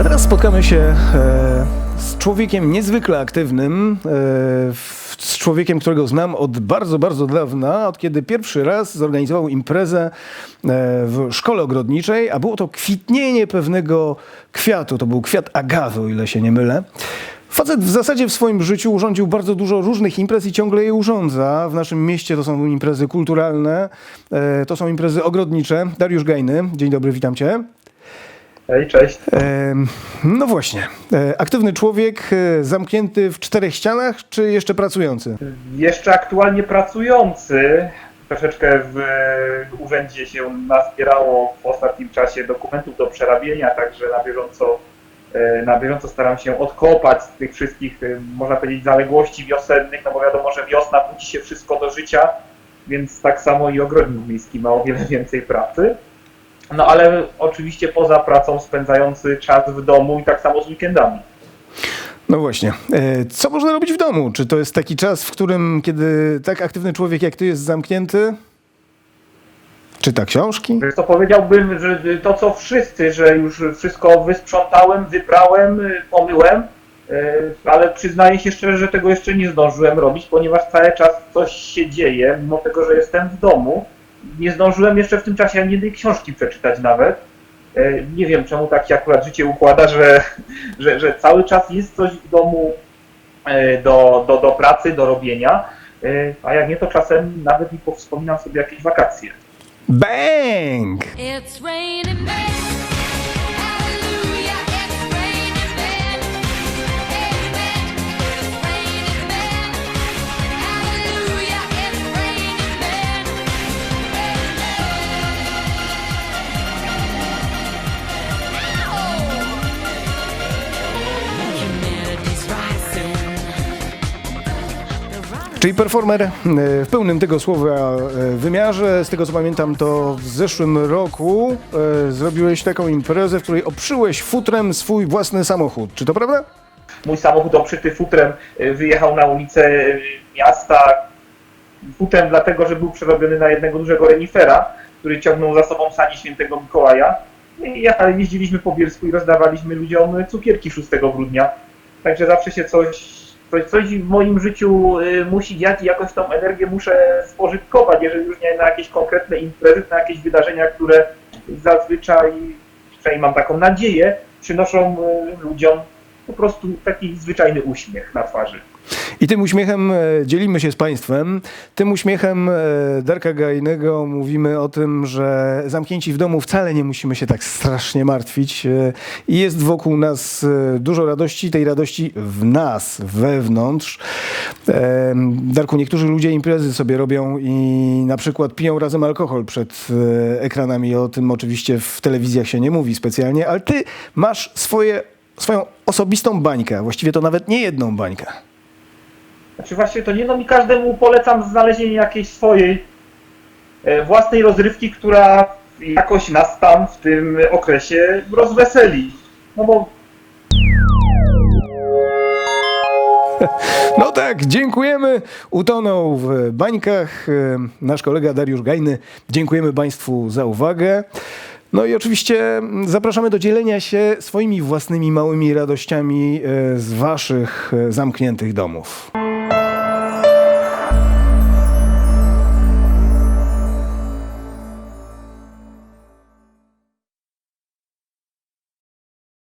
A teraz spotkamy się e, z człowiekiem niezwykle aktywnym, e, w- z człowiekiem, którego znam od bardzo, bardzo dawna, od kiedy pierwszy raz zorganizował imprezę e, w szkole ogrodniczej, a było to kwitnienie pewnego kwiatu. To był kwiat agawy, o ile się nie mylę. Facet w zasadzie w swoim życiu urządził bardzo dużo różnych imprez i ciągle je urządza. W naszym mieście to są imprezy kulturalne, e, to są imprezy ogrodnicze. Dariusz Gajny, dzień dobry, witam cię. Hej, cześć. No właśnie, e, aktywny człowiek, e, zamknięty w czterech ścianach, czy jeszcze pracujący? Jeszcze aktualnie pracujący, troszeczkę w urzędzie się nazbierało w ostatnim czasie dokumentów do przerabienia, także na bieżąco, e, na bieżąco staram się odkopać z tych wszystkich, można powiedzieć, zaległości wiosennych, no bo wiadomo, że wiosna budzi się wszystko do życia, więc tak samo i ogrodnik miejski ma o wiele więcej pracy. No ale oczywiście poza pracą spędzający czas w domu i tak samo z weekendami. No właśnie, e, co można robić w domu? Czy to jest taki czas, w którym, kiedy tak aktywny człowiek jak ty jest zamknięty, czyta książki? Co, powiedziałbym, że to co wszyscy, że już wszystko wysprzątałem, wyprałem, y, pomyłem, y, ale przyznaję się szczerze, że tego jeszcze nie zdążyłem robić, ponieważ cały czas coś się dzieje, mimo tego, że jestem w domu. Nie zdążyłem jeszcze w tym czasie ani jednej książki przeczytać nawet. Y, Nie wiem, czemu tak się akurat życie układa, że, że, że cały czas jest coś w domu y, do, do, do pracy, do robienia, y, a jak nie, to czasem nawet i powspominam sobie jakieś wakacje. Bang! It's raining men. Czyli performer e, w pełnym tego słowa e, wymiarze. Z tego co pamiętam, to w zeszłym roku e, zrobiłeś taką imprezę, w której oprzyłeś futrem swój własny samochód. Czy to prawda? mój samochód oprzyty futrem wyjechał na ulicę miasta. Futrem dlatego, że był przerobiony na jednego dużego renifera, który ciągnął za sobą sani świętego Mikołaja. I jechali, jeździliśmy po Bielsku i rozdawaliśmy ludziom cukierki 6 grudnia. Także zawsze się coś, coś, coś w moim życiu y, musi dziać i jakoś tą energię muszę spożytkować, jeżeli już nie na jakieś konkretne imprezy, na jakieś wydarzenia, które zazwyczaj, przynajmniej mam taką nadzieję, przynoszą y, ludziom po prostu taki zwyczajny uśmiech na twarzy. I tym uśmiechem e, dzielimy się z Państwem. Tym uśmiechem e, Darka Gajnego mówimy o tym, że zamknięci w domu wcale nie musimy się tak strasznie martwić. e, I jest wokół nas dużo radości, tej radości w nas, wewnątrz. Darku, niektórzy ludzie imprezy sobie robią i na przykład piją razem alkohol przed ekranami. O tym oczywiście w telewizjach się nie mówi specjalnie, ale ty masz swoje, swoją osobistą bańkę, właściwie to nawet nie jedną bańkę. Znaczy właśnie to nie no mi każdemu polecam znalezienie jakiejś swojej e, własnej rozrywki, która jakoś nas tam w tym okresie rozweseli. No bo No tak, dziękujemy. Utonął w bańkach e, nasz kolega Dariusz Gajny. Dziękujemy Państwu za uwagę. No i oczywiście zapraszamy do dzielenia się swoimi własnymi małymi radościami e, z Waszych zamkniętych domów.